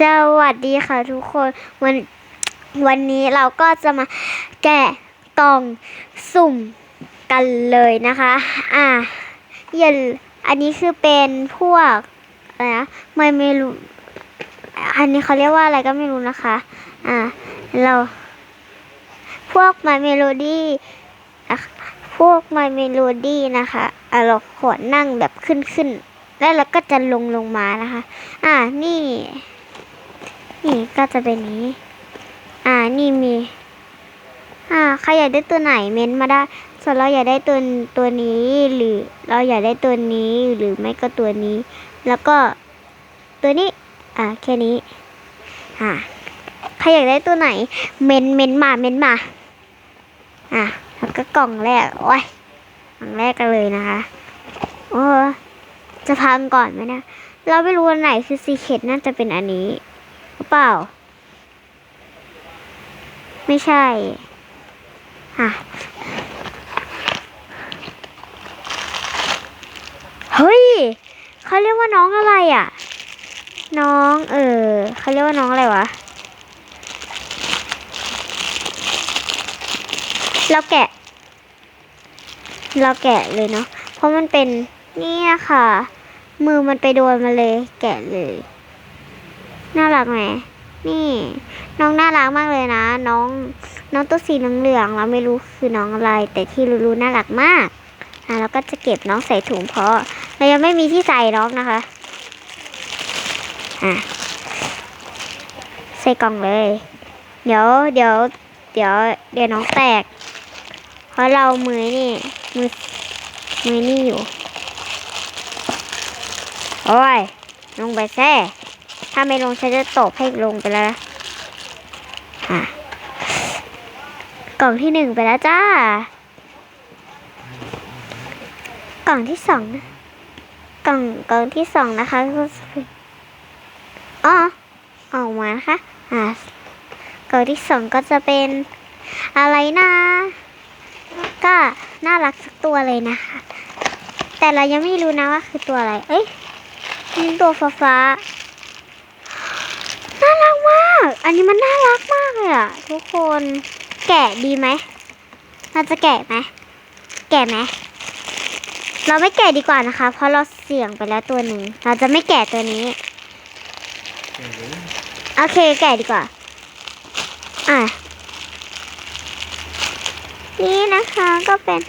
สวัสดีค่ะทุกคนวันวันนี้เราก็จะมาแกะกล่องสุ่มกันเลยนะคะ อะอย่าอันนี้คือเป็นพวกอะไรนะไม่ไม่รู้อันนี้เขาเรียกว่าอะไรก็ไม่รู้นะคะ อะเราพวก My Melody อะพวก My Melody นะคะอะเราขอนั่งแบบขึ้นขึ้นแล้วเราก็จะลงลงมานะคะ อะนี่ นี่ก็จะเป็นนี้ อ่า นี่มี อ่า ใครอยากได้ตัวไหนเม้นมาได้ ส่วนเราอยากได้ตัวตัวนี้ หรือเราอยากได้ตัวนี้ หรือไม่ก็ตัวนี้ แล้วก็ตัวนี้ อ่า แค่นี้ อ่า ใครอยากได้ตัวไหน เม้นเม้นมา เม้นมา อะแล้วก็กล่องแรก โอ้ยกล่องแรกกันเลยนะคะ โอ้จะพังก่อนไหมนะ เราไม่รู้อันไหนคือซีเคดน่าจะเป็นอันนี้ เปล่า ไม่ใช่อะเฮ้ยเขาเรียกว่าน้องอะไรอะ น้อง เออเขาเรียกว่าน้องอะไรวะ เราแกะ เราแกะเลยเนาะเพราะมันเป็นเนี่ยค่ะมือมันไปโดนมาเลย แกะเลย น่ารักไหมนี่ น้องน่ารักมากเลยนะ น้อง น้องตัวสีเหลืองๆเราไม่รู้คือน้องอะไร แต่ที่รู้ๆน่ารักมากอะเราก็จะเก็บน้องใส่ถุงเพราะเรายังไม่มีที่ใส่น้องนะคะอะใส่กล่องเลย เดี๋ยวเดี๋ยวเดี๋ยวเดี๋ยวน้องแตก เพราะเรามือนี่มือมือนี่อยู่ โอ้ยลงไปแซ่ ถ้าไม่ลงฉันจะตบให้ลงไปแล้วนะอะกล่องที่หนึ่งไปแล้วจ้า กล่องที่สองนะกล่องกล่องที่สองนะคะก็อ๋อออกมานะคะอะกล่องที่สองก็จะเป็นอะไรนะก็น่ารักสักตัวเลยนะคะ แต่เรายังไม่รู้นะว่าคือตัวอะไร เอ้ยนี่ตัวฟ้าฟ้า อันนี้มันน่ารักมากเลยอะ ทุกคนแกะดีไหมเราจะแกะไหมแกะไหมเราไม่แกะดีกว่านะคะ เพราะเราเสี่ยงไปแล้วตัวหนึ่งเราจะไม่แกะตัวนี้โอเคแกะดีกว่า อะ นี่นะคะก็เป็น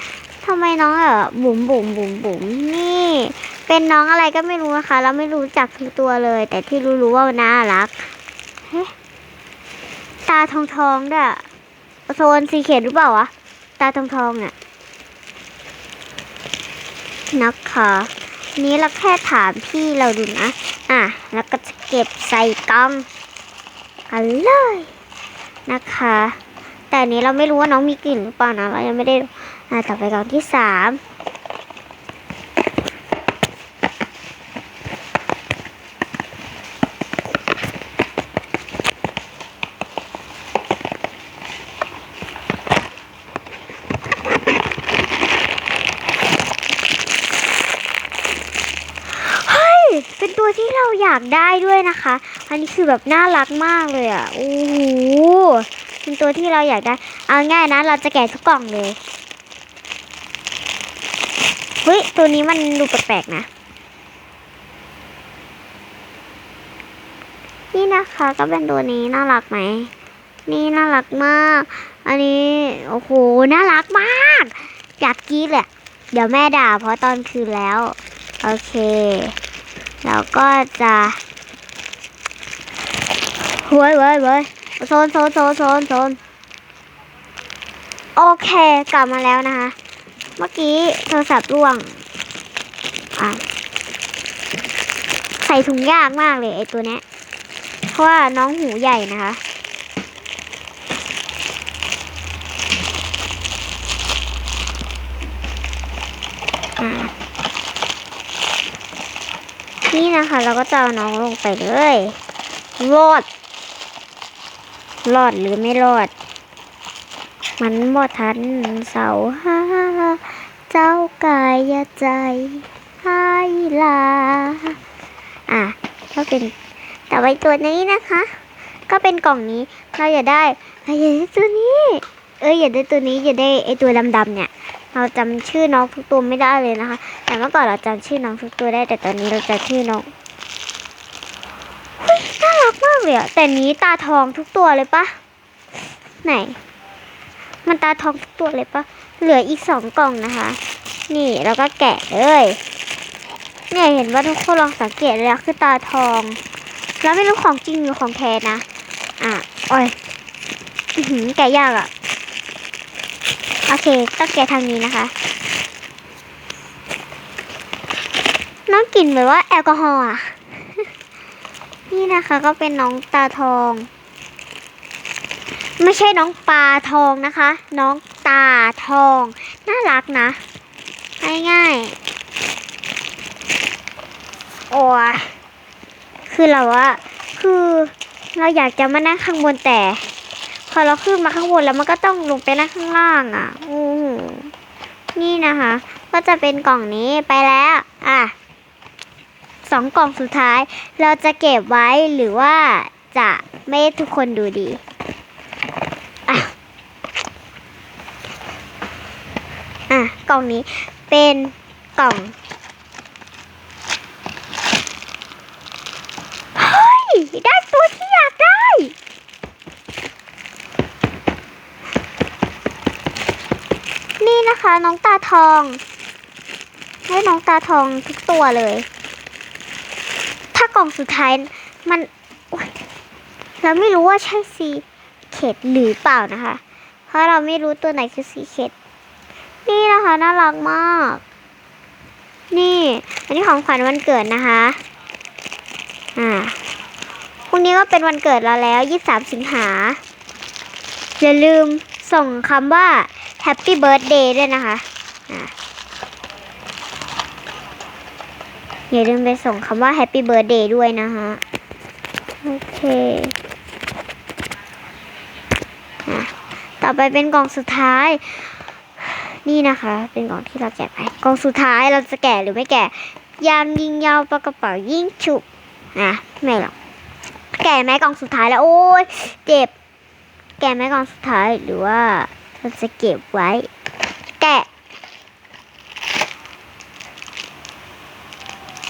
ทำไมน้องแบบบุ๋มบุ๋มบุ๋มบุ๋มนี่ เป็นน้องอะไรก็ไม่รู้นะคะ เราไม่รู้จักทุกตัวเลย แต่ที่รู้ๆว่าน่ารักเฮ้ ตาทองทองด้อะโซนสีเขียนหรือเปล่าวะ ตาทองทองเนี่ยนะคะนี้เราแค่ถามพี่เราดูนะ อะ แล้วก็จะเก็บใส่กล่องกันเลยนะคะ แต่นี้เราไม่รู้ว่าน้องมีกลิ่นหรือเปล่านะ เรายังไม่ได้อะต่อไปกล่องที่สามเฮ้ย เป็นตัวที่เราอยากได้ด้วยนะคะ อันนี้คือแบบน่ารักมากเลยอะโอ้โหเป็นตัวที่เราอยากได้ เอาง่ายนะ เราจะแกะทุกกล่องเลยเฮ้ยตัวนี้มันดูแปลกๆนะ นี่นะคะก็เป็นตัวนี้น่ารักไหมนี่น่ารักมาก อันนี้โอ้โหน่ารักมากอยากกรีดเลยเดี๋ยวแม่ด่าเพราะตอนคืนแล้ว โอเค แล้วก็จะเว้ยเว้ยเว้ยโซนโซนโซนโซนโซนโอเคกลับมาแล้วนะคะ เมื่อกี้โทรศัพท์ร่วงอะใส่ถุงยากมากเลยไอตัวเนี้ยเพราะว่าน้องหูใหญ่นะคะอะ นี่นะคะ เราก็จะเอาน้องลงไปเลยรอดรอดหรือไม่รอด มันบ่ทันเสาห้าเจ้ากายใจให้ลา อะก็เป็นแต่ไว้ตัวนี้นะคะ ก็เป็นกล่องนี้เราอยากได้เราอย่าได้ตัวนี้ เอ้ยอย่าได้ตัวนี้อย่าได้ไอตัวดำๆเนี่ย เราจำชื่อน้องทุกตัวไม่ได้เลยนะคะ แต่เมื่อก่อนเราจำชื่อน้องทุกตัวได้ แต่ตอนนี้เราจำชื่อน้องน่ารักมากเลยอะแต่นี้ตาทองทุกตัวเลยปะไหน มันตาทองทุกตัวเลยปะเหลืออีกสองกล่องนะคะ นี่แล้วก็แกะเลยเนี่ยเห็นว่าทุกคนลองสังเกตเลยคือตาทอง แล้วไม่รู้ของจริงหรือของแท้นะ อะ โอ้ยแกะยากอะ อเค ต้องแกะทางนี้นะคะ น้องกลิ่นเหมือนว่าแอลกอฮอล์อะ นี่นะคะก็เป็นน้องตาทอง ไม่ใช่น้องปลาทองนะคะ น้องตาทอง น่ารักนะ ง่ายๆ โอ้คือเราอะคือเราอยากจะมานั่งข้างบนแต่ อเราขึ้นมาข้างบนแล้วมันก็ต้องลงไปนั่งข้างล่างอะโอ้โหนี่นะคะ ก็จะเป็นกล่องนี้ไปแล้ว อะสองกล่องสุดท้าย เราจะเก็บไว้หรือว่าจะไม่ทุกคนดูดีอะอะกล่องนี้เป็นกล่อง เฮ้ย ได้ตัวที่อยากได้ นี่นะคะน้องตาทองได้น้องตาทองทุกตัวเลย ถ้ากล่องสุดท้ายมันเราไม่รู้ว่าใช่สีเข็ดหรือเปล่านะคะ เพราะเราไม่รู้ตัวไหนคือสีเข็ด นี่นะคะน่ารักมาก นี่อันนี้ของขวัญวันเกิดนะคะ อ่าพรุ่งนี้ก็เป็นวันเกิดเราแล้ว 23 สิงหาอย่าลืมส่งคำว่า Happy Birthday ด้วยนะคะอย่าลืมไปส่งคำว่า Happy Birthday ด้วยนะคะโอเคต่อไปเป็นกล่องสุดท้าย นี่นะคะ เป็นกล่องที่เราแกะไปกล่องสุดท้ายเราจะแกะหรือไม่แกะ ยามยิงยาวปากกระเป๋ายิ่งฉุบอะไม่หรอกแกะไหมกล่องสุดท้ายแล้ว โอ้ยเจ็บ แกะไหมกล่องสุดท้ายหรือว่า เราจะเก็บไว้ แกะ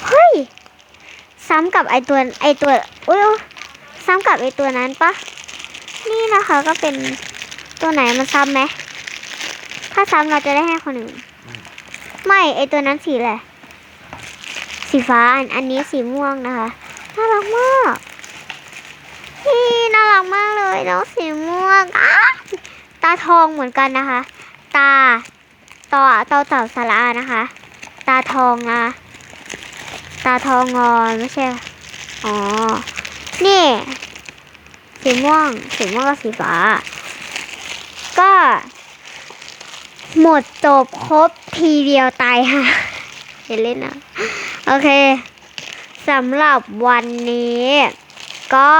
เฮ้ย ซ้ำกับไอตัวไอตัวอุ้ยซ้ำกับไอตัวนั้นปะ นี่นะคะก็เป็นตัวไหนมันซ้ำไหม ถ้าซ้ำเราจะได้ให้คนอื่น ไม่ไอตัวนั้นสีอะไรสีฟ้าอันอันนี้สีม่วงนะคะ น่ารักมาก นี่น่ารักมากเลยน้องสีม่วงอ้า ตาทองเหมือนกันนะคะ ตาต่อต่อเต่าสาระอานะคะ ตาทองนะตาทองงอนไม่ใช่ อ๋อ นี่ สีม่วง สีม่วงกับสีฟ้า ก็ หมดจบครบทีเดียวตายค่ะเห็นเล่นนะ โอเคสำหรับวันนี้ ก็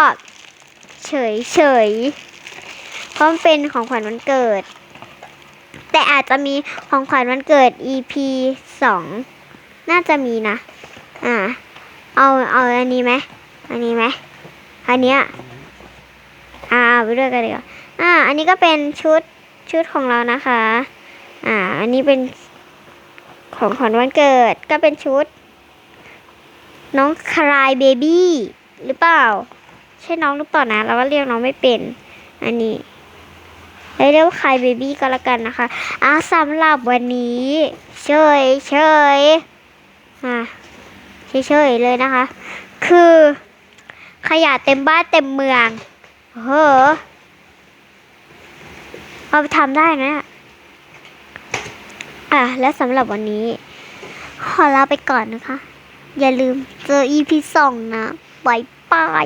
เฉยเฉย ๆเพราะมันเป็นของขวัญวันเกิด แต่อาจจะมีของขวัญวันเกิด EP สองน่าจะมีนะ อ่า เอาเอาอันนี้ไหมอันนี้ไหมอันเนี้ยอ่าเอาไปด้วยกันเลยอ่า อันนี้ก็เป็นชุดชุดของเรานะคะ อ่า อันนี้เป็นของขวัญวันเกิดก็เป็นชุด น้องคลายเบบี้หรือเปล่า ใช่น้องหรือเปล่านะ เราก็เรียกน้องไม่เป็น อันนี้ เรียกว่าคลายเบบี้ก็แล้วกันนะคะอ่าสำหรับวันนี้เฉยเฉยอ่าเฉยๆเลยนะคะ คือขยะเต็มบ้านเต็มเมืองเฮ้อเอาไปทำได้นะอะและสำหรับวันนี้ ขอลาไปก่อนนะคะ อย่าลืมเจอ EP สองนะบายบาย